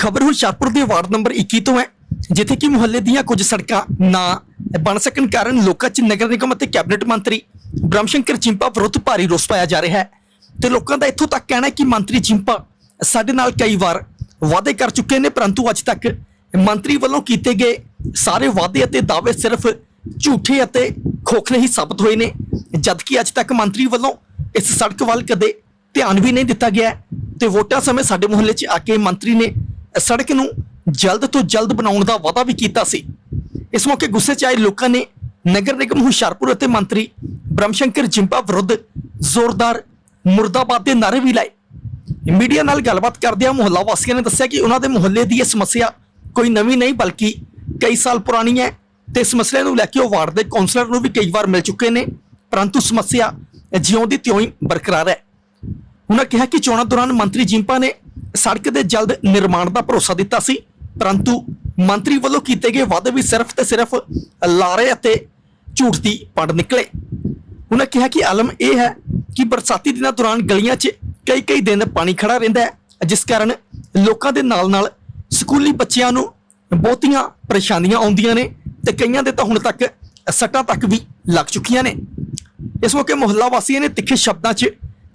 ਖਬਰ ਹੁਸ਼ਿਆਰਪੁਰ ਦੇ ward number 21 ਤੋਂ ਹੈ, ਜਿੱਥੇ ਕਿ ਮੁਹੱਲੇ ਦੀਆਂ ਕੁਝ ਸੜਕਾਂ ਨਾ ਬਣ ਸਕਣ ਕਾਰਨ ਲੋਕਾਂ 'ਚ ਨਗਰ ਨਿਗਮ ਅਤੇ ਕੈਬਨਿਟ ਮੰਤਰੀ ਬ੍ਰਹਮਸ਼ੰਕਰ ਚਿੰਪਾ ਵਿਰੁੱਧ ਭਾਰੀ ਰੋਸ ਪਾਇਆ ਜਾ ਰਿਹਾ ਹੈ ਤੇ ਲੋਕਾਂ ਦਾ ਇੱਥੋਂ ਤੱਕ ਕਹਿਣਾ ਹੈ ਕਿ ਮੰਤਰੀ ਚਿੰਪਾ ਸਾਡੇ ਨਾਲ ਕਈ ਵਾਰ ਵਾਅਦੇ ਕਰ ਚੁੱਕੇ ਨੇ, ਪਰੰਤੂ ਅੱਜ ਤੱਕ ਮੰਤਰੀ ਵੱਲੋਂ ਕੀਤੇ ਗਏ ਸਾਰੇ ਵਾਅਦੇ ਅਤੇ ਦਾਅਵੇ ਸਿਰਫ ਝੂਠੇ ਅਤੇ ਖੋਖਲੇ ਹੀ ਸਾਬਤ ਹੋਏ ਨੇ, ਜਦਕਿ ਅੱਜ ਤੱਕ ਮੰਤਰੀ ਵੱਲੋਂ ਇਸ ਸੜਕ ਵੱਲ ਕਦੇ ਧਿਆਨ ਵੀ ਨਹੀਂ ਦਿੱਤਾ ਗਿਆ ਤੇ ਵੋਟਾਂ ਸਮੇਂ ਸਾਡੇ ਮੁਹੱਲੇ 'ਚ ਆ ਕੇ ਮੰਤਰੀ ਨੇ ਸੜਕ ਨੂੰ ਜਲਦ ਤੋਂ ਜਲਦ ਬਣਾਉਣ ਦਾ ਵਾਅਦਾ ਵੀ ਕੀਤਾ ਸੀ। ਇਸ ਮੌਕੇ ਗੁੱਸੇ 'ਚ ਆਏ ਲੋਕਾਂ ਨੇ ਨਗਰ ਨਿਗਮ ਹੁਸ਼ਿਆਰਪੁਰ ਅਤੇ ਮੰਤਰੀ ਬ੍ਰਹਮਸ਼ੰਕਰ ਜਿੰਪਾ ਵਿਰੁੱਧ ਜ਼ੋਰਦਾਰ ਮੁਰਦਾਬਾਦ ਦੇ ਨਾਅਰੇ ਵੀ ਲਾਏ। ਮੀਡੀਆ ਨਾਲ ਗੱਲਬਾਤ ਕਰਦਿਆਂ ਮੁਹੱਲਾ ਵਾਸੀਆਂ ਨੇ ਦੱਸਿਆ ਕਿ ਉਹਨਾਂ ਦੇ ਮੁਹੱਲੇ ਦੀ ਇਹ ਸਮੱਸਿਆ ਕੋਈ ਨਵੀਂ ਨਹੀਂ, ਬਲਕਿ ਕਈ ਸਾਲ ਪੁਰਾਣੀ ਹੈ ਤੇ ਇਸ ਮਸਲੇ ਨੂੰ ਲੈ ਕੇ ਉਹ ਵਾਰਡ ਦੇ ਕਾਉਂਸਲਰ ਨੂੰ ਵੀ ਕਈ ਵਾਰ ਮਿਲ ਚੁੱਕੇ ਨੇ, ਪਰੰਤੂ ਸਮੱਸਿਆ ਜਿਉਂ ਦੀ ਤਿਉਂ ਹੀ ਬਰਕਰਾਰ ਹੈ। ਉਹਨਾਂ ਕਿਹਾ ਕਿ ਚੋਣਾਂ ਦੌਰਾਨ ਮੰਤਰੀ ਜਿੰਪਾ ਨੇ ਸੜਕ ਦੇ ਜਲਦ ਨਿਰਮਾਣ ਦਾ ਭਰੋਸਾ ਦਿੱਤਾ ਸੀ, ਪਰੰਤੂ ਮੰਤਰੀ ਵੱਲੋਂ ਕੀਤੇ ਗਏ ਵਾਅਦੇ ਵੀ ਸਿਰਫ ਤੇ ਸਿਰਫ ਲਾਰੇ ਅਤੇ ਝੂਠ ਦੀ ਪੜ ਨਿਕਲੇ। ਉਹਨਾਂ ਕਿਹਾ ਕਿ ਆਲਮ ਇਹ ਹੈ ਕਿ ਬਰਸਾਤੀ ਦਿਨਾਂ ਦੌਰਾਨ ਗਲੀਆਂ 'ਚ ਕਈ ਕਈ ਦਿਨ ਪਾਣੀ ਖੜਾ ਰਹਿੰਦਾ ਹੈ, ਜਿਸ ਕਾਰਨ ਲੋਕਾਂ ਦੇ ਨਾਲ-ਨਾਲ ਸਕੂਲੀ ਬੱਚਿਆਂ ਨੂੰ ਬਹੁਤੀਆਂ ਪਰੇਸ਼ਾਨੀਆਂ ਆਉਂਦੀਆਂ ਨੇ ਤੇ ਕਈਆਂ ਦੇ ਤਾਂ ਹੁਣ ਤੱਕ ਸੱਟਾਂ ਤੱਕ ਵੀ ਲੱਗ ਚੁੱਕੀਆਂ ਨੇ। ਇਸ ਮੌਕੇ ਮੁਹੱਲਾ ਵਾਸੀਆਂ ਨੇ ਤਿੱਖੇ ਸ਼ਬਦਾਂ 'ਚ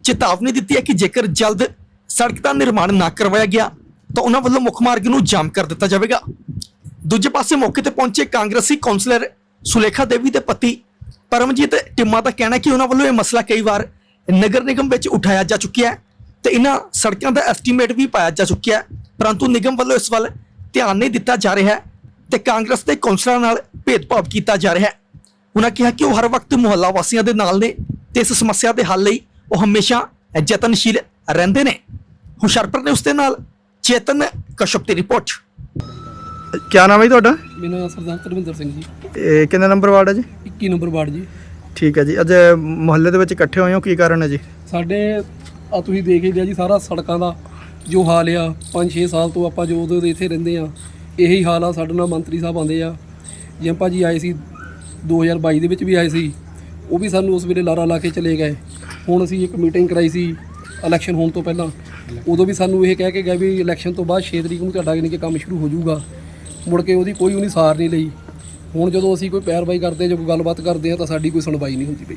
ਚੇਤਾਵਨੀ ਦਿੱਤੀ ਹੈ ਕਿ ਜੇਕਰ ਜਲਦ ਸੜਕ ਦਾ ਨਿਰਮਾਣ ਨਾ ਕਰਵਾਇਆ ਗਿਆ, ਤਾਂ ਉਹਨਾਂ ਵੱਲੋਂ ਮੁੱਖ ਮਾਰਗ ਨੂੰ ਜਾਮ ਕਰ ਦਿੱਤਾ ਜਾਵੇਗਾ। ਦੂਜੇ ਪਾਸੇ ਮੌਕੇ ਤੇ ਪਹੁੰਚੇ ਕਾਂਗਰਸੀ ਕੌਂਸਲਰ ਸੁਲੇਖਾ ਦੇਵੀ ਦੇ ਪਤੀ ਪਰਮਜੀਤ ਟਿੰਮਾ ਦਾ ਕਹਿਣਾ ਹੈ ਕਿ ਉਹਨਾਂ ਵੱਲੋਂ ਇਹ ਮਸਲਾ ਕਈ ਵਾਰ ਨਗਰ ਨਿਗਮ ਵਿੱਚ ਉਠਾਇਆ ਜਾ ਚੁੱਕਿਆ ਹੈ ਤੇ ਇਹਨਾਂ ਸੜਕਾਂ ਦਾ ਐਸਟੀਮੇਟ ਵੀ ਪਾਇਆ ਜਾ ਚੁੱਕਿਆ ਹੈ, ਪਰੰਤੂ ਨਿਗਮ ਵੱਲੋਂ ਇਸ ਵੱਲ ਧਿਆਨ ਨਹੀਂ ਦਿੱਤਾ ਜਾ ਰਿਹਾ ਹੈ ਤੇ ਕਾਂਗਰਸ ਦੇ ਕੌਂਸਲਰਾਂ ਨਾਲ ਭੇਦਭਾਵ ਕੀਤਾ ਜਾ ਰਿਹਾ ਹੈ। ਉਹਨਾਂ ਕਿਹਾ ਕਿ ਉਹ ਹਰ ਵਕਤ ਮੁਹੱਲਾ ਵਾਸੀਆਂ ਦੇ ਨਾਲ ਨੇ ਤੇ ਇਸ ਸਮੱਸਿਆ ਦੇ ਹੱਲ ਲਈ ਉਹ ਹਮੇਸ਼ਾ ਯਤਨਸ਼ੀਲ ਰਹਿੰਦੇ ਨੇ। ਹੁਸ਼ਿਆਰਪੁਰ ਨੇ ਉਸ ਦੇ ਨਾਲ ਚੇਤਨ ਕਸ਼ਪ ਦੀ ਰਿਪੋਰਟ। ਕਿਆ ਨਾਮ ਹੈ ਜੀ ਤੁਹਾਡਾ? ਮੇਰਾ ਨਾਮ ਸਰਦਾਰ ਧਰਮਿੰਦਰ ਸਿੰਘ ਜੀ। ਇਹ ਕਿੰਨਾ ਨੰਬਰ ਵਾਰਡ ਹੈ ਜੀ? 21 ਨੰਬਰ ਵਾਰਡ ਜੀ। ਠੀਕ ਹੈ ਜੀ। ਅੱਜ ਮੁਹੱਲੇ ਦੇ ਵਿੱਚ ਇਕੱਠੇ ਹੋਏ ਹੋ ਕੀ ਕਾਰਨ ਹੈ ਜੀ? ਸਾਡੇ ਆ ਤੁਸੀਂ ਦੇਖ ਹੀ ਲਿਆ ਜੀ ਸਾਰਾ ਸੜਕਾਂ ਦਾ ਜੋ ਹਾਲ ਆ 5-6 ਸਾਲ ਤੋਂ ਆਪਾਂ ਜੋ ਉਦੋਂ ਦੇ ਇੱਥੇ ਰਹਿੰਦੇ ਆ ਇਹੀ ਹਾਲ ਆ ਸਾਡੇ ਨਾਲ ਮੰਤਰੀ ਸਾਹਿਬ ਆਉਂਦੇ ਆ। ਜਿਵੇਂ ਭਾਜੀ ਆਏ ਸੀ 2022 ਦੇ ਵਿੱਚ ਵੀ ਆਏ ਸੀ ਉਹ ਵੀ ਸਾਨੂੰ ਉਸ ਵੇਲੇ ਲਾਰਾ ਲਾ ਕੇ ਚਲੇ ਗਏ। ਹੁਣ ਅਸੀਂ ਇੱਕ ਮੀਟਿੰਗ ਕਰਾਈ ਸੀ ਇਲੈਕਸ਼ਨ ਹੋਣ ਤੋਂ ਪਹਿਲਾਂ ਉਦੋਂ ਵੀ ਸਾਨੂੰ ਇਹ ਕਹਿ ਕੇ ਗਏ ਵੀ ਇਲੈਕਸ਼ਨ ਤੋਂ ਬਾਅਦ 6 ਤਰੀਕ ਨੂੰ ਤੁਹਾਡਾ ਯਾਨੀ ਕਿ ਕੰਮ ਸ਼ੁਰੂ ਹੋ ਜਾਊਗਾ। ਮੁੜ ਕੇ ਉਹਦੀ ਕੋਈ ਉਹਨੀ ਸਾਰ ਨਹੀਂ ਲਈ। ਹੁਣ ਜਦੋਂ ਅਸੀਂ ਕੋਈ ਪੈਰਵਾਈ ਕਰਦੇ ਜਾਂ ਕੋਈ ਗੱਲਬਾਤ ਕਰਦੇ ਆ ਤਾਂ ਸਾਡੀ ਕੋਈ ਸੁਣਵਾਈ ਨਹੀਂ ਹੁੰਦੀ ਪਈ।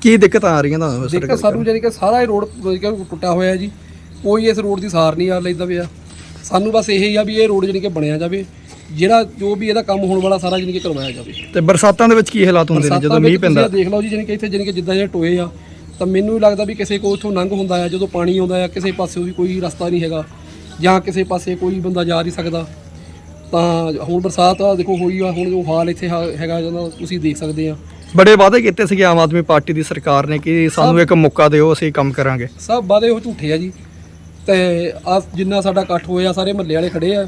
ਕੀ ਦਿੱਕਤ ਆ ਰਹੀਆਂ ਤੁਹਾਨੂੰ ਦੇਖੋ ਸਾਨੂੰ ਜਾਨੀ ਕਿ ਸਾਰਾ ਇਹ ਰੋਡ ਜਾਣੀ ਕਿ ਟੁੱਟਾ ਹੋਇਆ ਜੀ। ਕੋਈ ਇਸ ਰੋਡ ਦੀ ਸਾਰ ਨਹੀਂ ਆ ਲੈਂਦਾ ਪਿਆ। ਸਾਨੂੰ ਬਸ ਇਹ ਆ ਵੀ ਇਹ ਰੋਡ ਜਾਨੀ ਕਿ ਬਣਿਆ ਜਾਵੇ ਜਿਹੜਾ ਜੋ ਵੀ ਇਹਦਾ ਕੰਮ ਹੋਣ ਵਾਲਾ ਸਾਰਾ ਜਾਨੀ ਕਿ ਕਰਵਾਇਆ ਜਾਵੇ। ਤੇ ਬਰਸਾਤਾਂ ਦੇ ਵਿੱਚ ਕੀ ਹਾਲਾਤ ਹੁੰਦੇ ਨੇ? ਜਦੋਂ ਮੀਂਹ ਪੈਂਦਾ। ਦੇਖ ਲਓ ਜੀ ਜਾਨੀ ਕਿ ਇੱਥੇ ਜਾਨੀ ਕਿ ਜਿੱਦਾਂ ਜਿਹੜੇ ਟੋਏ ਆ ਤਾਂ ਮੈਨੂੰ ਲੱਗਦਾ ਵੀ ਕਿਸੇ ਕੋਲ ਇੱਥੋਂ ਲੰਘ ਹੁੰਦਾ ਆ ਜਦੋਂ ਪਾਣੀ ਆਉਂਦਾ ਆ ਕਿਸੇ ਪਾਸੇ ਵੀ ਕੋਈ ਰਸਤਾ ਨਹੀਂ ਹੈਗਾ ਜਾਂ ਕਿਸੇ ਪਾਸੇ ਕੋਈ ਬੰਦਾ ਜਾ ਨਹੀਂ ਸਕਦਾ। ਤਾਂ ਹੁਣ ਬਰਸਾਤ ਆ ਦੇਖੋ ਹੋਈ ਆ ਹੁਣ ਜੋ ਹਾਲ ਇੱਥੇ ਹਾ- ਹੈਗਾ ਜਦੋਂ ਤੁਸੀਂ ਦੇਖ ਸਕਦੇ ਆ। ਬੜੇ ਵਾਅਦੇ ਕੀਤੇ ਸੀਗੇ ਆਮ ਆਦਮੀ ਪਾਰਟੀ ਦੀ ਸਰਕਾਰ ਨੇ ਕਿ ਸਾਨੂੰ ਇੱਕ ਮੌਕਾ ਦਿਓ ਅਸੀਂ ਕੰਮ ਕਰਾਂਗੇ। ਸਭ ਵਾਦੇ ਉਹ ਝੂਠੇ ਆ ਜੀ। ਤੇ ਆ ਜਿੰਨਾ ਸਾਡਾ ਇਕੱਠ ਹੋਇਆ ਸਾਰੇ ਮਹੱਲੇ ਵਾਲੇ ਖੜੇ ਆ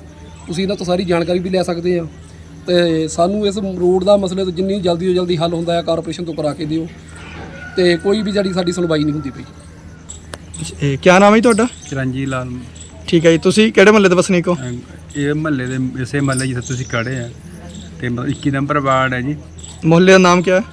ਤੁਸੀਂ ਇਹਨਾਂ ਤੋਂ ਸਾਰੀ ਜਾਣਕਾਰੀ ਵੀ ਲੈ ਸਕਦੇ ਆ। ਤੇ ਸਾਨੂੰ ਇਸ ਰੋਡ ਦਾ ਮਸਲੇ ਤੋਂ ਜਿੰਨੀ ਜਲਦੀ ਤੋਂ ਜਲਦੀ ਹੱਲ ਹੁੰਦਾ ਆ ਕਾਰਪੋਰੇਸ਼ਨ ਤੋਂ ਕਰਾ ਕੇ ਦਿਓ। ਤੇ ਕੋਈ ਵੀ ਜਿਹੜੀ ਸਾਡੀ ਸੁਣਵਾਈ ਨਹੀਂ ਹੁੰਦੀ ਪਈ। ਇਹ ਕਿਆ ਨਾਮ ਹੈ ਜੀ ਤੁਹਾਡਾ? ਚਰਨਜੀਤ ਲਾਲ। ਠੀਕ ਹੈ ਜੀ ਤੁਸੀਂ ਕਿਹੜੇ ਮੁਹੱਲੇ ਦੇ ਵਸਨੀਕ ਹੋ? ਅਮ, ਇਹ ਮਹੱਲੇ ਦੇ ਇਸੇ ਮਹੱਲੇ ਜਿੱਥੇ ਤੁਸੀਂ ਖੜੇ ਆ। ਤੇ ਮਤਲਬ 21 ਨੰਬਰ ਵਾਰਡ ਹੈ ਜੀ। ਮੁਹੱਲੇ ਦਾ ਨਾਮ ਕਿਆ ਹੈ?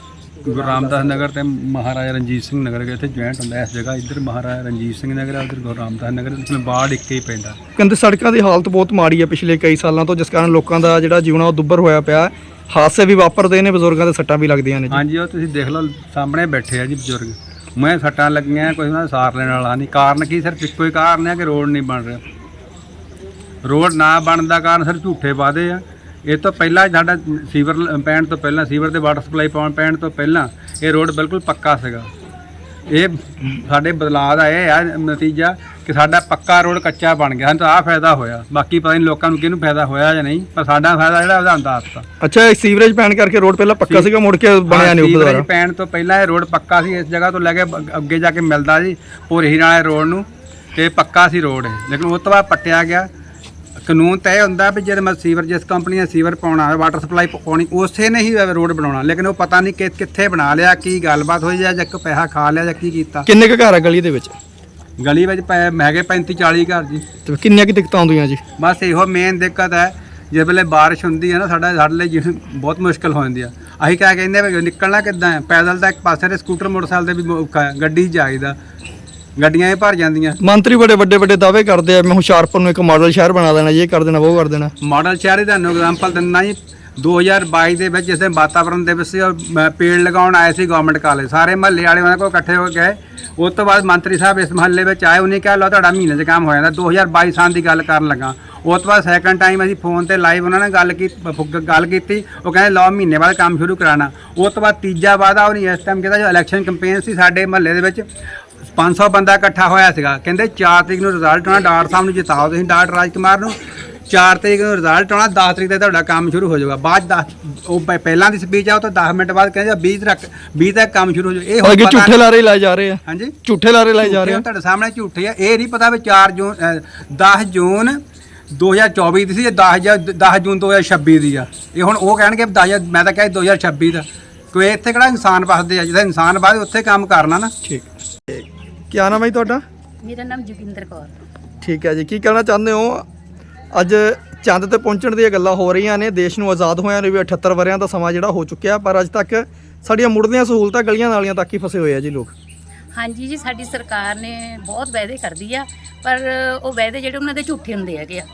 ਗੁਰੂ ਰਾਮਦਾਸ ਨਗਰ ਤੇ ਮਹਾਰਾਜਾ ਰਣਜੀਤ ਸਿੰਘ ਨਗਰ ਦੇ ਇੱਥੇ ਜੁਆਇੰਟ ਹੁੰਦਾ ਇਸ ਜਗ੍ਹਾ ਇੱਧਰ ਮਹਾਰਾਜਾ ਰਣਜੀਤ ਸਿੰਘ ਨਗਰ ਹੈ ਉੱਧਰ ਗੁਰੂ ਰਾਮਦਾਸ ਨਗਰ ਇਸ ਵਿੱਚ ਵਾਰਡ ਇੱਕ ਹੀ ਪੈਂਦਾ। ਕਹਿੰਦੇ ਸੜਕਾਂ ਦੀ ਹਾਲਤ ਬਹੁਤ ਮਾੜੀ ਹੈ ਪਿਛਲੇ ਕਈ ਸਾਲਾਂ ਤੋਂ ਜਿਸ ਕਾਰਨ ਲੋਕਾਂ ਦਾ ਜਿਹੜਾ ਜੀਵਨ ਆ ਉਹ ਦੁੱਭਰ ਹੋਇਆ ਪਿਆ ਹੈ। ਹਾਦਸੇ ਵੀ ਵਾਪਰਦੇ ਨੇ, ਬਜ਼ੁਰਗਾਂ ਦੇ ਸੱਟਾਂ ਵੀ ਲੱਗਦੀਆਂ ਨੇ ਜੀ। ਹਾਂਜੀ, ਉਹ ਤੁਸੀਂ ਦੇਖ ਲਓ, ਸਾਹਮਣੇ ਬੈਠੇ ਆ ਜੀ ਬਜ਼ੁਰਗ। ਮੈਂ ਸੱਟਾਂ ਲੱਗੀਆਂ, ਕੋਈ ਉਹਨਾਂ ਦਾ ਸਾਰ ਲੈਣ ਵਾਲਾ ਨਹੀਂ। ਕਾਰਨ ਕੀ ਸਿਰਫ ਇੱਕੋ ਹੀ ਕਾਰਨ ਹੈ ਕਿ ਰੋਡ ਨਹੀਂ ਬਣ ਰਿਹਾ। ਰੋਡ ਨਾ ਬਣਨ ਦਾ ਕਾਰਨ ਸਿਰ ਝੂਠੇ ਵਾਅਦੇ ਆ। ਇਹ ਤੋਂ ਪਹਿਲਾਂ ਸਾਡਾ ਸੀਵਰ ਲ- ਪੈਣ ਤੋਂ ਪਹਿਲਾਂ, ਸੀਵਰ ਦੇ ਵਾਟਰ ਸਪਲਾਈ ਪਾਉਣ ਪੈਣ ਤੋਂ ਪਹਿਲਾਂ ਇਹ ਰੋਡ ਬਿਲਕੁਲ ਪੱਕਾ ਸੀਗਾ। ਇਹ ਸਾਡੇ ਬਦਲਾਅ ਦਾ ਇਹ ਆ ਨਤੀਜਾ ਕਿ ਸਾਡਾ ਪੱਕਾ ਰੋਡ ਕੱਚਾ ਬਣ ਗਿਆ। ਸਾਨੂੰ ਤਾਂ ਆਹ ਫਾਇਦਾ ਹੋਇਆ। ਬਾਕੀ ਪਤਾ ਨਹੀਂ ਲੋਕਾਂ ਨੂੰ ਕਿਹਨੂੰ ਫਾਇਦਾ ਹੋਇਆ ਜਾਂ ਨਹੀਂ ਪਰ ਸਾਡਾ ਫਾਇਦਾ ਜਿਹੜਾ ਉਹਦਾ ਹੁੰਦਾ ਦੱਸਤਾ ਅੱਛਾ ਇਹ ਸੀਵਰੇਜ ਪੈਣ ਕਰਕੇ ਰੋਡ ਪਹਿਲਾਂ ਪੱਕਾ ਸੀਗਾ ਮੁੜ ਕੇ ਬਣਿਆ ਨਹੀਂ ਉਹ ਸੀਵਰੇਜ ਦੁਬਾਰਾ। ਪੈਣ ਤੋਂ ਪਹਿਲਾਂ ਇਹ ਰੋਡ ਪੱਕਾ ਸੀ ਇਸ ਜਗ੍ਹਾ ਤੋਂ ਲੈ ਕੇ ਅੱਗੇ ਜਾ ਕੇ ਮਿਲਦਾ ਜੀ ਭੋਰੇ ਹੀਰਾਂ ਵਾਲੇ ਰੋਡ ਨੂੰ। ਤੇ ਪੱਕਾ ਸੀ ਰੋਡ ਇਹ। ਲੇਕਿਨ ਉਸ ਤੋਂ ਬਾਅਦ ਪੱਟਿਆ ਗਿਆ। ਕਾਨੂੰਨ ਤਾਂ ਇਹ ਹੁੰਦਾ ਵੀ ਜਦ ਮੈਂ ਸੀਵਰ ਜਿਸ ਕੰਪਨੀ ਨੇ ਸੀਵਰ ਪਾਉਣਾ ਹੈ ਵਾਟਰ ਸਪਲਾਈ ਪਾਉਣੀ ਉਸੇ ਨੇ ਹੀ ਰੋਡ ਬਣਾਉਣਾ। ਲੇਕਿਨ ਉਹ ਪਤਾ ਨਹੀਂ ਕਿ ਕਿੱਥੇ ਬਣਾ ਲਿਆ ਕੀ ਗੱਲਬਾਤ ਹੋਈ ਜਾਂ ਇੱਕ ਪੈਸਾ ਖਾ ਲਿਆ ਜਾਂ ਕੀ ਕੀਤਾ। ਕਿੰਨੇ ਕੁ ਘਰ ਆ ਗਲੀ ਦੇ ਵਿੱਚ? ਗਲੀ ਵਿੱਚ ਪੈ ਹੈਗੇ 35 40 ਘਰ ਜੀ। ਤੇ ਕਿੰਨੀਆਂ ਕੀ ਦਿੱਕਤਾਂ ਆਉਂਦੀਆਂ ਜੀ? ਬਸ ਇਹੋ ਮੇਨ ਦਿੱਕਤ ਹੈ ਜਿਸ ਵੇਲੇ ਬਾਰਿਸ਼ ਹੁੰਦੀ ਹੈ ਨਾ ਸਾਡਾ ਸਾਡੇ ਲਈ ਜਿਸ- ਬਹੁਤ ਮੁਸ਼ਕਲ ਹੋ ਜਾਂਦੀ ਆ। ਅਸੀਂ ਕਿਆ ਕਹਿੰਦੇ ਵੀ ਨਿਕਲਣਾ ਕਿੱਦਾਂ ਹੈ ਪੈਦਲ ਤਾਂ ਇੱਕ ਪਾਸੇ ਤੇ ਸਕੂਟਰ ਮੋਟਰਸਾਈਕਲ ਤੇ ਵੀ ਔਖਾ ਹੈ ਗੱਡੀ 'ਚ ਜਾਈਦਾ। ਗੱਡੀਆਂ ਇਹ ਭਰ ਜਾਂਦੀਆਂ। ਮੰਤਰੀ ਬੜੇ ਵੱਡੇ ਵੱਡੇ ਦਾਅਵੇ ਕਰਦੇ ਆ ਮੈਂ ਹੁਸ਼ਿਆਰਪੁਰ ਨੂੰ ਇੱਕ ਮਾਡਲ ਸ਼ਹਿਰ ਬਣਾ ਦੇਣਾ ਜੀ ਇਹ ਕਰ ਦੇਣਾ ਉਹ ਕਰ ਦੇਣਾ। ਮਾਡਲ ਸ਼ਹਿਰ ਦਾ ਐਗਜ਼ਾਮਪਲ ਦਿੰਦਾ ਜੀ। 2022 ਦੇ ਵਿੱਚ ਜਿਸ ਦਿਨ ਵਾਤਾਵਰਣ ਦੇ ਵਿੱਚ ਸੀ ਪੇੜ ਲਗਾਉਣ ਆਏ ਸੀ ਗਵਰਨਮੈਂਟ ਕਾਲਜ ਸਾਰੇ ਮਹੱਲੇ ਵਾਲੇ ਉਹਨਾਂ ਕੋਲ ਇਕੱਠੇ ਹੋ ਕੇ ਗਏ ਉਸ ਤੋਂ ਬਾਅਦ ਮੰਤਰੀ ਸਾਹਿਬ ਇਸ ਮਹੱਲੇ ਵਿੱਚ ਆਏ, ਉਹਨੇ ਕਿਹਾ, ਲਓ, ਤੁਹਾਡਾ ਮਹੀਨੇ 'ਚ ਕੰਮ ਹੋ ਜਾਂਦਾ। 2022 ਸਾਲ ਦੀ ਗੱਲ ਕਰਨ ਲੱਗਾ। ਉਸ ਤੋਂ ਬਾਅਦ ਸੈਕੰਡ ਟਾਈਮ ਅਸੀਂ ਫੋਨ ਤੇ ਲਾਈਵ ਉਹਨਾਂ ਨਾਲ ਗੱਲ ਕੀਤੀ ਗੱਲ ਕੀਤੀ। ਉਹ ਕਹਿੰਦੇ, ਲਓ, ਮਹੀਨੇ ਬਾਅਦ ਕੰਮ ਸ਼ੁਰੂ ਕਰਾਣਾ ਉਸ ਤੋਂ ਬਾਅਦ ਤੀਜਾ ਵਾਅਦਾ ਉਹਨੇ ਇਸ ਟਾਈਮ ਕਹਿੰਦਾ, ਜੋ ਇਲੈਕਸ਼ਨ ਕੈਂਪੇਨ ਸੀ ਸਾਡੇ ਮਹੱਲੇ ਦੇ ਵਿੱਚ 500 ਬੰਦਾ ਇਕੱਠਾ ਹੋਇਆ ਸੀਗਾ। ਕਹਿੰਦੇ 4 ਤਰੀਕ ਨੂੰ ਰਿਜ਼ਲਟ ਆਉਣਾ ਡਾਕਟਰ ਸਾਹਿਬ ਨੂੰ ਜਿਤਾਓ। ਤੁਸੀਂ ਡਾਕਟਰ ਰਾਜ ਕੁਮਾਰ ਨੂੰ 4 ਤਰੀਕ ਨੂੰ ਰਿਜ਼ਲਟ ਆਉਣਾ 10 ਤਰੀਕ ਤੇ ਤੁਹਾਡਾ ਕੰਮ ਸ਼ੁਰੂ ਹੋ ਜਾਊਗਾ। ਬਾਅਦ 10 ਉਹ ਪ- ਪਹਿਲਾਂ ਦੀ ਸਪੀਚ ਆ ਉਹ ਤੋਂ 10 ਮਿੰਟ ਬਾਅਦ ਕਹਿੰਦੇ 20 ਤੱਕ 20 ਤੱਕ ਕੰਮ ਸ਼ੁਰੂ ਹੋ ਜਾਊ। ਇਹ ਹੁਣ ਅੱਗੇ ਪਤਾ ਝੂਠੇ ਲਾਰੇ ਲਾਏ ਜਾ ਰਹੇ ਆ। ਹਾਂਜੀ? ਝੂਠੇ ਲਾਰੇ ਲਾਏ ਜਾ ਰਹੇ ਆ। ਤੁਹਾਡੇ ਸਾਹਮਣੇ ਝੂਠੇ ਆ। ਇਹ ਨਹੀਂ ਪਤਾ ਵੀ 4 ਜੂਨ ਅ, 10 ਜੂਨ 2024 ਦੀ ਸੀ ਇਹ 10 ਜਾਂ 10 ਜੂਨ 2026 ਦੀ ਆ। ਇਹ ਹੁਣ ਉਹ ਕਹਿਣਗੇ ਵੀ 10 ਮੈਂ ਤਾਂ ਕਹੇ 2026 ਦਾ ਕੋਈ ਇੱਥੇ ਕਿਹੜਾ ਇਨਸਾਨ ਵਸਦੇ ਆ? ਜਿੱਥੇ ਇਨਸਾਨ ਵਸਦੇ ਉੱਥੇ ਕੰਮ ਕਰਨਾ ਨਾ। ਠੀਕ। ਕੀ ਨਾਮ ਹੈ ਜੀ ਤੁਹਾਡਾ? ਮੇਰਾ ਨਾਮ ਜੋਗਿੰਦਰ ਕੌਰ। ਠੀਕ ਹੈ ਜੀ। ਕੀ ਕਹਿਣਾ ਚਾਹੁੰਦੇ ਹੋ? ਅੱਜ ਚੰਦ ਤੇ ਪਹੁੰਚਣ ਦੀਆਂ ਗੱਲਾਂ ਹੋ ਰਹੀਆਂ ਨੇ। ਦੇਸ਼ ਨੂੰ ਆਜ਼ਾਦ ਹੋਇਆਂ ਨੂੰ ਵੀ 78 ਵਰਿਆਂ ਦਾ ਸਮਾਂ ਜਿਹੜਾ ਹੋ ਚੁੱਕਿਆ, ਪਰ ਅੱਜ ਤੱਕ ਸਾਡੀਆਂ ਮੁੱਢਲੀਆਂ ਸਹੂਲਤਾਂ ਗਲੀਆਂ ਨਾਲੀਆਂ ਤੱਕ ਹੀ ਫਸੇ ਹੋਏ ਆ ਜੀ ਲੋਕ। ਹਾਂਜੀ ਜੀ, ਸਾਡੀ ਸਰਕਾਰ ਨੇ ਬਹੁਤ ਵਾਅਦੇ ਕਰਦੀ ਆ, ਪਰ ਉਹ ਵਾਅਦੇ ਜਿਹੜੇ ਉਹਨਾਂ ਦੇ ਝੂਠੇ ਹੁੰਦੇ ਹੈਗੇ ਆ।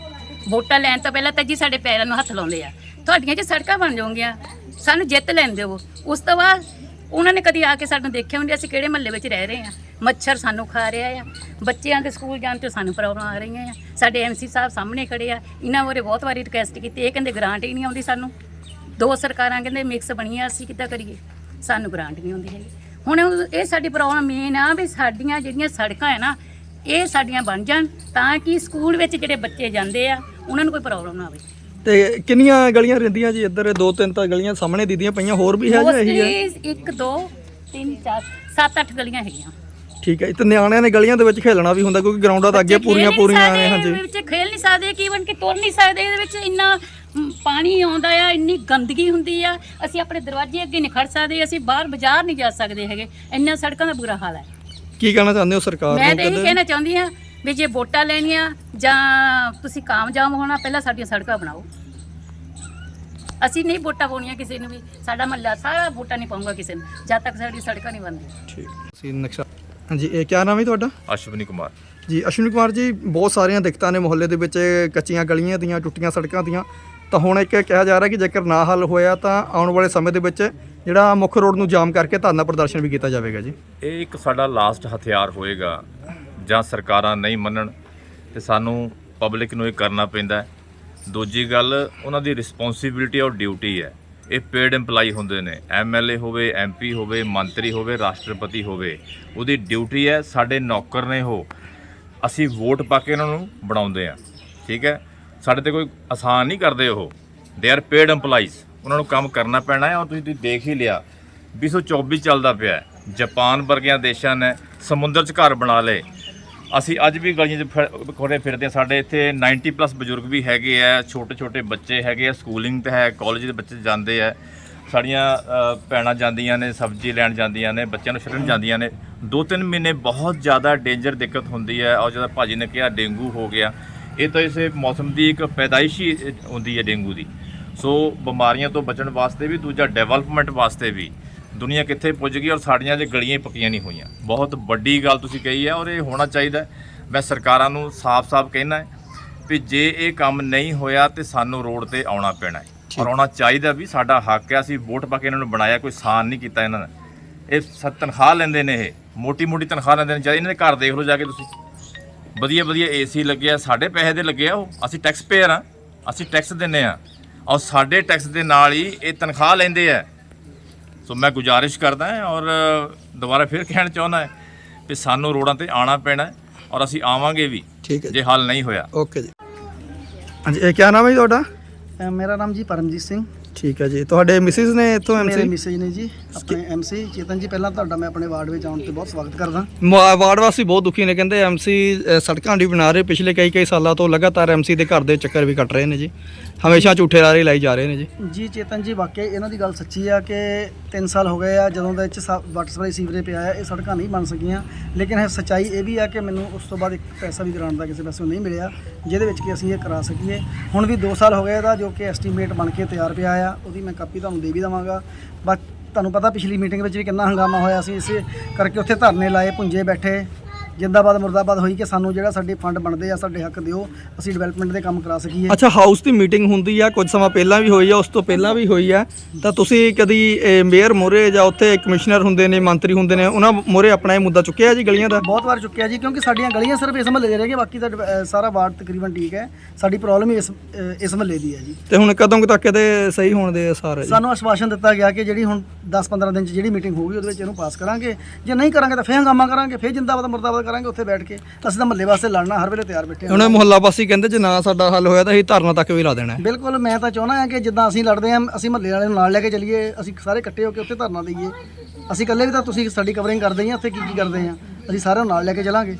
ਵੋਟਾਂ ਲੈਣ ਤੋਂ ਪਹਿਲਾਂ ਤਾਂ ਜੀ ਸਾਡੇ ਪੈਰਾਂ ਨੂੰ ਹੱਥ ਲਾਉਂਦੇ ਆ। ਤੁਹਾਡੀਆਂ ਜੀ ਸੜਕਾਂ ਬਣ ਜਾਣਗੀਆਂ ਸਾਨੂੰ ਜਿੱਤ ਲੈਣ ਦਿਓ। ਉਸ ਤੋਂ ਬਾਅਦ ਉਹਨਾਂ ਨੇ ਕਦੀ ਆ ਕੇ ਸਾਨੂੰ ਦੇਖਿਆ ਹੁੰਦੇ ਅਸੀਂ ਕਿਹੜੇ ਮਹੱਲੇ ਵਿੱਚ ਰਹਿ ਰਹੇ ਆ ਮੱਛਰ ਸਾਨੂੰ ਖਾ ਰਿਹਾ ਆ। ਬੱਚਿਆਂ ਦੇ ਸਕੂਲ ਜਾਣ ਤੇ ਸਾਨੂੰ ਪ੍ਰੋਬਲਮ ਆ ਰਹੀਆਂ ਆ। ਸਾਡੇ ਐਮਸੀ ਸਾਹਿਬ ਸਾਹਮਣੇ ਖੜੇ ਆ। ਇਹਨਾਂ ਬਾਰੇ ਬਹੁਤ ਵਾਰੀ ਰਿਕੁਐਸਟ ਕੀਤੀ, ਇਹ ਕਹਿੰਦੇ ਗ੍ਰਾਂਟ ਹੀ ਨਹੀਂ ਆਉਂਦੀ ਸਾਨੂੰ। ਦੋ ਸਰਕਾਰਾਂ ਕਹਿੰਦੇ ਮਿਕਸ ਬਣੀਆਂ, ਅਸੀਂ ਕਿੱਦਾਂ ਕਰੀਏ? ਸਾਨੂੰ ਗ੍ਰਾਂਟ ਨਹੀਂ ਆਉਂਦੀ ਹੈਗੀ। ਹੁਣ ਇਹ ਸਾਡੀ ਪ੍ਰੋਬਲਮ ਮੇਨ ਆ ਵੀ ਸਾਡੀਆਂ ਜਿਹੜੀਆਂ ਸੜਕਾਂ ਹੈ ਨਾ, ਇਹ ਸਾਡੀਆਂ ਬਣ ਜਾਣ ਤਾਂ ਕਿ ਸਕੂਲ ਵਿੱਚ ਜਿਹੜੇ ਬੱਚੇ ਜਾਂਦੇ ਆ, ਉਹਨਾਂ ਨੂੰ ਕੋਈ ਪ੍ਰੋਬਲਮ ਨਾ ਆਵੇ। ਤੇ ਕਿੰਨੀਆਂ ਗਲੀਆਂ ਰਹਿੰਦੀਆਂ ਜੀ ਇੱਧਰ? ਦੋ ਤਿੰਨ ਤਾਂ ਗਲੀਆਂ ਸਾਹਮਣੇ ਦੀਦੀਆਂ ਪਈਆਂ ਹੋਰ ਵੀ ਹੈ ਜਾਂ ਇਹੀ ਹੈ ਗਲੀਆਂ ਹੈਗੀਆਂ। ਠੀਕ ਹੈ ਤੇ ਨਿਆਣਿਆਂ ਨੇ ਗਲੀਆਂ ਦੇ ਵਿੱਚ ਖੇਲਣਾ ਵੀ ਹੁੰਦਾ ਕਿਉਂਕਿ ਗਰਾਊਂਡਾਂ ਤਾਂ ਅੱਗੇ ਪੂਰੀਆਂ ਪੂਰੀਆਂ ਨੇ ਹਾਂਜੀ। ਵਿੱਚ ਖੇਲ ਨਹੀਂ ਸਕਦੇ ਕਿ ਇਵਨ ਕਿ ਤੁਰ ਨਹੀਂ ਸਕਦੇ ਇਹਦੇ ਵਿੱਚ ਇੰਨਾ ਮ, ਪਾਣੀ ਆਉਂਦਾ ਆ ਇੰਨੀ ਗੰਦਗੀ ਹੁੰਦੀ ਆ। ਅਸੀਂ ਆਪਣੇ ਦਰਵਾਜ਼ੇ ਅੱਗੇ ਨਹੀਂ ਖੜ ਸਕਦੇ ਅਸੀਂ ਬਾਹਰ ਬਾਜ਼ਾਰ ਨਹੀਂ ਜਾ ਸਕਦੇ ਹੈਗੇ। ਇੰਨਾ ਸੜਕਾਂ ਦਾ ਬੁਰਾ ਹਾਲ ਹੈ। ਕੀ ਕਹਿਣਾ ਚਾਹੁੰਦੇ ਹੋ ਸਰਕਾਰ ਮੈਂ ਨੂੰ ਤਾਂ ਇਹ ਕਹਿਣਾ ਚਾਹੁੰਦੀ ਹਾਂ ਵੀ ਜੇ ਵੋਟਾਂ ਲੈਣੀਆਂ ਜਾਂ ਤੁਸੀਂ ਕਾਮਯਾਬ ਹੋਣਾ ਪਹਿਲਾਂ ਸਾਡੀਆਂ ਸੜਕਾਂ ਬਣਾਓ। ਅਸੀਂ ਨਹੀਂ ਵੋਟਾਂ ਪਾਉਣੀਆਂ ਕਿਸੇ ਨੂੰ ਵੀ ਸਾਡਾ ਮਹੱਲਾ ਸਾਰਾ ਵੋਟਾਂ ਨਹੀਂ ਪਾਉਂਗਾ ਕਿਸੇ ਨੂੰ ਜਦ ਤੱਕ ਸਾਡੀ ਸੜਕਾਂ ਨਹੀਂ ਬਣਦੀਆਂ। ਠੀਕ। ਸੀ ਨਕਸ਼ਾ ਹਾਂਜੀ ਇਹ ਕੀ ਨਾਮ ਹੈ ਤੁਹਾਡਾ? ਅਸ਼ਵਨੀ ਕੁਮਾਰ। ਜੀ ਅਸ਼ਵਨੀ ਕੁਮਾਰ ਜੀ ਬਹੁਤ ਸਾਰੀਆਂ ਦਿੱਕਤਾਂ ਨੇ ਮੁਹੱਲੇ ਦੇ ਵਿੱਚ ਕੱਚੀਆਂ ਗਲੀਆਂ ਦੀਆਂ ਟੁੱਟੀਆਂ ਸੜਕਾਂ ਦੀਆਂ। ਤਾਂ ਹੁਣ ਇੱਕ ਕਿਹਾ ਜਾ ਰਿਹਾ ਕਿ ਜੇਕਰ ਨਾ ਹੱਲ ਹੋਇਆ ਤਾਂ ਆਉਣ ਵਾਲੇ ਸਮੇਂ ਦੇ ਵਿੱਚ ਜਿਹੜਾ ਮੁੱਖ ਰੋਡ ਨੂੰ ਜਾਮ ਕਰਕੇ ਧਰਨਾ ਪ੍ਰਦਰਸ਼ਨ ਵੀ ਕੀਤਾ ਜਾਵੇਗਾ ਜੀ। ਇਹ ਇੱਕ ਸਾਡਾ ਲਾਸਟ ਹਥਿਆਰ ਹੋਏਗਾ। ਜਾਂ ਸਰਕਾਰਾਂ ਨਹੀਂ ਮੰਨਣ ਤੇ ਸਾਨੂੰ ਪਬਲਿਕ ਨੂੰ ਇਹ ਕਰਨਾ ਪੈਂਦਾ ਹੈ। ਦੂਜੀ ਗੱਲ, ਉਹਨਾਂ ਦੀ ਰਿਸਪੌਂਸਿਬਿਲਟੀ ਔਰ ਡਿਊਟੀ ਹੈ। ਇਹ ਪੇਡ EMPLOYE ਹੁੰਦੇ ਨੇ। ਐਮਐਲਏ ਹੋਵੇ ਐਮਪੀ ਹੋਵੇ, ਮੰਤਰੀ ਹੋਵੇ, ਰਾਸ਼ਟਰਪਤੀ ਹੋਵੇ, ਉਹਦੀ ਡਿਊਟੀ ਹੈ ਸਾਡੇ ਨੌਕਰ ਨੇ ਉਹ। ਅਸੀਂ ਵੋਟ ਪਾ ਕੇ ਉਹਨਾਂ ਨੂੰ ਬਣਾਉਂਦੇ ਆ ਠੀਕ ਹੈ? ਸਾਡੇ ਤੇ ਕੋਈ ਆਸਾਨ ਨਹੀਂ ਕਰਦੇ ਉਹ। ਦੇ ਆਰ ਪੇਡ EMPLOYEES ਉਹਨਾਂ ਨੂੰ ਕੰਮ ਕਰਨਾ ਪੈਣਾ ਹੈ ਔਰ ਤੁਸੀਂ ਦੇਖ ਹੀ ਲਿਆ। 224 ਚੱਲਦਾ ਪਿਆ ਹੈ। ਜਾਪਾਨ ਵਰਗੀਆਂ ਦੇਸ਼ਾਂ ਨੇ ਸਮੁੰਦਰ 'ਚ ਘਰ ਬਣਾ ਲਏ। ਅਸੀਂ ਅੱਜ ਵੀ ਗਲੀਆਂ 'ਚ ਫਿਰ- ਖੋਰੇ ਫਿਰਦੇ ਹਾਂ। ਸਾਡੇ ਇੱਥੇ 90 ਪਲੱਸ ਬਜ਼ੁਰਗ ਵੀ ਹੈਗੇ ਆ ਛੋਟੇ ਛੋਟੇ ਬੱਚੇ ਹੈਗੇ ਆ ਸਕੂਲਿੰਗ ਤੇ ਹੈ ਕਾਲਜ ਦੇ ਬੱਚੇ ਜਾਂਦੇ ਆ। ਸਾਡੀਆਂ ਭੈਣਾਂ ਜਾਂਦੀਆਂ ਨੇ ਸਬਜ਼ੀ ਲੈਣ ਜਾਂਦੀਆਂ ਨੇ ਬੱਚਿਆਂ ਨੂੰ ਛੱਡਣ ਜਾਂਦੀਆਂ ਨੇ। ਦੋ ਤਿੰਨ ਮਹੀਨੇ ਬਹੁਤ ਜ਼ਿਆਦਾ ਡੇਂਜਰ ਦਿੱਕਤ ਹੁੰਦੀ ਹੈ। ਔਰ ਜਦੋਂ ਭਾਜੀ ਨੇ ਕਿਹਾ ਡੇਂਗੂ ਹੋ ਗਿਆ ਇਹ ਤਾਂ ਇਸੇ ਮੌਸਮ ਦੀ ਇੱਕ ਪੈਦਾਇਸ਼ੀ ਅ, ਹੁੰਦੀ ਹੈ ਡੇਂਗੂ ਦੀ। ਸੋ ਬਿਮਾਰੀਆਂ ਤੋਂ ਬਚਣ ਵਾਸਤੇ ਵੀ ਦੂਜਾ ਡਿਵੈਲਪਮੈਂਟ ਵਾਸਤੇ ਵੀ ਦੁਨੀਆ ਕਿੱਥੇ ਪੁੱਜ ਗਈ ਔਰ ਸਾਡੀਆਂ ਜੇ ਗਲੀਆਂ ਹੀ ਪੱਕੀਆਂ ਨਹੀਂ ਹੋਈਆਂ। ਬਹੁਤ ਵੱਡੀ ਗੱਲ ਤੁਸੀਂ ਕਹੀ ਹੈ ਔਰ ਇਹ ਹੋਣਾ ਚਾਹੀਦਾ। ਮੈਂ ਸਰਕਾਰਾਂ ਨੂੰ ਸਾਫ਼-ਸਾਫ਼ ਕਹਿਣਾ ਹੈ ਵੀ ਜੇ ਇਹ ਕੰਮ ਨਹੀਂ ਹੋਇਆ ਤੇ ਸਾਨੂੰ ਰੋਡ ਤੇ ਆਉਣਾ ਪੈਣਾ ਹੈ। ਔਰ ਆਉਣਾ ਚਾਹੀਦਾ ਵੀ ਸਾਡਾ ਹੱਕ ਹੈ ਅਸੀਂ ਵੋਟ ਪਾ ਕੇ ਇਹਨਾਂ ਨੂੰ ਬਣਾਇਆ ਕੋਈ ਸਾਨ ਨਹੀਂ ਕੀਤਾ ਇਹਨਾਂ ਨੇ। ਇਹ ਸ ਤਨਖਾਹ ਲੈਂਦੇ ਨੇ ਇਹ ਮੋਟੀ-ਮੋਟੀ ਤਨਖਾਹ ਲੈਂਦੇ ਨੇ ਚਾਹੀਦਾ ਇਹਨਾਂ ਦੇ ਘਰ ਦੇਖ ਲਓ ਜਾ ਕੇ ਤੁਸੀਂ। ਵਧੀਆ ਵਧੀਆ ਏਸੀ ਲੱਗਿਆ ਸਾਡੇ ਪੈਸੇ ਦੇ ਲੱਗੇ ਆ ਉਹ ਅਸੀਂ ਟੈਕਸ ਪੇਅਰ ਆ ਅਸੀਂ ਟੈਕਸ ਦਿੰਨੇ ਆ ਔਰ ਸਾਡੇ ਟੈਕਸ ਦੇ ਨਾਲ ਹੀ ਇਹ ਤਨਖਾਹ ਲੈਂਦੇ ਆ। ਸੋ ਮੈਂ ਗੁਜ਼ਾਰਿਸ਼ ਕਰਦਾ ਹਾਂ ਔਰ ਦੁਬਾਰਾ ਫਿਰ ਕਹਿਣਾ ਚਾਹੁੰਦਾ ਹਾਂ ਕਿ ਸਾਨੂੰ ਰੋਡਾਂ ਤੇ ਆਉਣਾ ਪੈਣਾ ਹੈ ਔਰ ਅਸੀਂ ਆਵਾਂਗੇ ਵੀ ਠੀਕ ਹੈ ਜੀ। ਜੇ ਹੱਲ ਨਹੀਂ ਹੋਇਆ। ਓਕੇ ਜੀ। ਹਾਂਜੀ ਇਹ ਕੀ ਨਾਮ ਹੈ ਜੀ ਤੁਹਾਡਾ? ਅ, ਮੇਰਾ ਨਾਮ ਜੀ ਪਰਮਜੀਤ ਸਿੰਘ। ਠੀਕ ਹੈ ਜੀ। ਤੁਹਾਡੇ ਮਿਸਿਸ ਨੇ ਇੱਥੋਂ ਮੇਰੇ ਐਮਸੀ ਮੈਸੇਜ ਨੇ ਜੀ। ਆਪਣੇ ਐਮਸੀ ਚੇਤਨ ਜੀ ਪਹਿਲਾਂ ਤੁਹਾਡਾ ਮੈਂ ਆਪਣੇ ਵਾਰਡ ਵਿੱਚ ਆਉਣ ਤੇ ਬਹੁਤ ਸਵਾਗਤ ਕਰਦਾ। ਵਾਰਡ ਵਾਸੀ ਬਹੁਤ ਦੁਖੀ ਨੇ ਕਹਿੰਦੇ ਐਮਸੀ ਸੜਕਾਂ ਨਹੀਂ ਬਣਾ ਰਹੇ ਪਿਛਲੇ ਕਈ ਕਈ ਸਾਲਾਂ ਤੋਂ ਲਗਾਤਾਰ ਐਮਸੀ ਦੇ ਘਰ ਦੇ ਚੱਕਰ ਵੀ ਕੱਟ ਰਹੇ ਨੇ ਜੀ। ਹਮੇਸ਼ਾ ਝੂਠੇ ਲਾਰੇ ਲਾਈ ਜਾ ਰਹੇ ਨੇ ਜੀ। ਜੀ ਚੇਤਨ ਜੀ ਵਾਕਿਆ ਇਹਨਾਂ ਦੀ ਗੱਲ ਸੱਚੀ ਆ ਕਿ 3 ਸਾਲ ਹੋ ਗਏ ਆ ਜਦੋਂ ਦਾ ਇਹ 'ਚ ਸਾ- ਵਾਟਰ ਸਪਲਾਈ ਸੀਵਰੇਜ ਪਿਆ ਆ ਇਹ ਸੜਕਾਂ ਨਹੀਂ ਬਣ ਸਕੀਆਂ। ਲੇਕਿਨ ਇਹ ਸੱਚਾਈ ਇਹ ਵੀ ਆ ਕਿ ਮੈਨੂੰ ਉਸ ਤੋਂ ਬਾਅਦ ਇੱਕ ਪੈਸਾ ਵੀ ਗ੍ਰਾਂਟ ਦਾ ਕਿਸੇ ਪਾਸੋਂ ਨਹੀਂ ਮਿਲਿਆ ਜਿਹਦੇ ਵਿੱਚ ਕਿ ਅਸੀਂ ਇਹ ਕਰਾ ਸਕੀਏ। ਹੁਣ ਵੀ 2 ਸਾਲ ਹੋ ਗਏ ਇਹਦਾ ਜੋ ਕਿ ਐਸਟੀਮੇਟ ਬਣ ਕੇ ਤਿਆਰ ਪਿਆ ਆ ਉਹਦੀ ਮੈਂ ਕਾਪੀ ਤੁਹਾਨੂੰ ਦੇ ਵੀ ਦਵਾਂਗਾ। ਬਸ ਤੁਹਾਨੂੰ ਪਤਾ ਪਿਛਲੀ ਮੀਟਿੰਗ ਵਿੱਚ ਵੀ ਕਿੰਨਾ ਹੰਗਾਮਾ ਹੋਇਆ ਸੀ, ਇਸੇ ਕਰਕੇ ਉੱਥੇ ਧਰਨੇ ਲਾਏ, ਪੁੰਜੇ ਬੈਠੇ। ਜਿੰਦਾਬਾਦ ਮੁਰਦਾਬਾਦ ਹੋਈ ਕਿ ਸਾਨੂੰ ਜਿਹੜਾ ਸਾਡੇ ਫੰਡ ਬਣਦੇ ਆ ਸਾਡੇ ਹੱਕ ਦਿਓ ਅਸੀਂ ਡਿਵੈਲਪਮੈਂਟ ਦੇ ਕੰਮ ਕਰਾ ਸਕੀਏ। ਅੱਛਾ ਹਾਊਸ ਦੀ ਮੀਟਿੰਗ ਹੁੰਦੀ ਆ ਕੁਝ ਸਮਾਂ ਪਹਿਲਾਂ ਵੀ ਹੋਈ ਆ ਉਸ ਤੋਂ ਪਹਿਲਾਂ ਵੀ ਹੋਈ ਆ। ਤਾਂ ਤੁਸੀਂ ਕਦੀ ਮੇਅਰ ਮੋਰੇ ਜਾਂ ਉੱਥੇ ਕਮਿਸ਼ਨਰ ਹੁੰਦੇ ਨੇ ਮੰਤਰੀ ਹੁੰਦੇ ਨੇ ਉਹਨਾਂ ਮੋਰੇ ਆਪਣਾ ਇਹ ਮੁੱਦਾ ਚੁੱਕਿਆ ਜੀ ਗਲੀਆਂ ਦਾ? ਬਹੁਤ ਵਾਰ ਚੁੱਕਿਆ ਜੀ ਕਿਉਂਕਿ ਸਾਡੀਆਂ ਗਲੀਆਂ ਸਿਰਫ ਇਸ ਮਹੱਲੇ ਦੇ ਰਹਿ ਗਏ ਬਾਕੀ ਤਾਂ ਸਾਰਾ ਵਾਰਡ ਤਕਰੀਬਨ ਠੀਕ ਹੈ। ਸਾਡੀ ਪ੍ਰੋਬਲਮ ਇਸ ਇਸ ਮਹੱਲੇ ਦੀ ਹੈ ਜੀ। ਤੇ ਹੁਣ ਕਦੋਂ ਤੱਕ ਇਹਦੇ ਸਹੀ ਹੋਣ ਦੇ ਜੀ? ਸਾਨੂੰ ਆਸ਼ਵਾਸਨ ਦਿੱਤਾ ਗਿਆ ਕਿ ਜਿਹੜੀ ਹੁਣ 10-15 ਦਿਨ ਚ ਜਿਹੜੀ ਮੀਟਿੰਗ ਹੋਊਗੀ ਉਹਦੇ ਵਿੱਚ ਇਹਨੂੰ ਪਾਸ ਕਰਾਂਗੇ। ਜੇ ਨਹੀਂ ਕਰਾਂਗੇ ਤਾਂ ਫੇਰ ਹੰਗਾਮਾ ਕਰਾਂਗੇ ਫੇਰ ਜਿੰਦਾਬਾਦ ਮੁਰਦਾਬਾਦ ਕਰਾਂਗੇ ਉੱਥੇ ਬੈਠ ਕੇ ਅਸੀਂ ਤਾਂ ਮਹੱਲੇ ਵਾਸਤੇ ਲੜਨਾ ਹਰ ਵੇਲੇ ਤਿਆਰ ਬੈਠੇ ਹਾਂ। ਹੁਣ ਮੁਹੱਲਾ ਵਾਸੀ ਕਹਿੰਦੇ ਜੇ ਨਾ ਸਾਡਾ ਹੱਲ ਹੋਇਆ ਤਾਂ ਅਸੀਂ ਧਰਨਾ ਤੱਕ ਵੀ ਲਾ ਦੇਣਾ ਹੈ। ਬਿਲਕੁਲ ਮੈਂ ਤਾਂ ਚਾਹੁੰਦਾ ਹਾਂ ਕਿ ਜਿੱਦਾਂ ਅਸੀਂ ਲੜਦੇ ਹਾਂ ਅਸੀਂ ਮਹੱਲੇ ਵਾਲੇ ਨੂੰ ਨਾਲ ਲੈ ਕੇ ਚੱਲੀਏ ਅਸੀਂ ਸਾਰੇ ਇਕੱਠੇ ਹੋ ਕੇ ਉੱਥੇ ਧਰਨਾ ਦਈਏ। ਅਸੀਂ ਇਕੱਲੇ ਵੀ ਤਾਂ ਤੁਸੀਂ ਸਾਡੀ ਕਵਰਿੰਗ ਕਰਦੇ ਹੀ ਆ ਉੱਥੇ ਕੀ ਕੀ ਕਰਦੇ ਆ ਅਸੀਂ ਸਾਰਿਆਂ ਨੂੰ ਨਾਲ ਲੈ ਕੇ ਚੱਲਾਂਗੇ।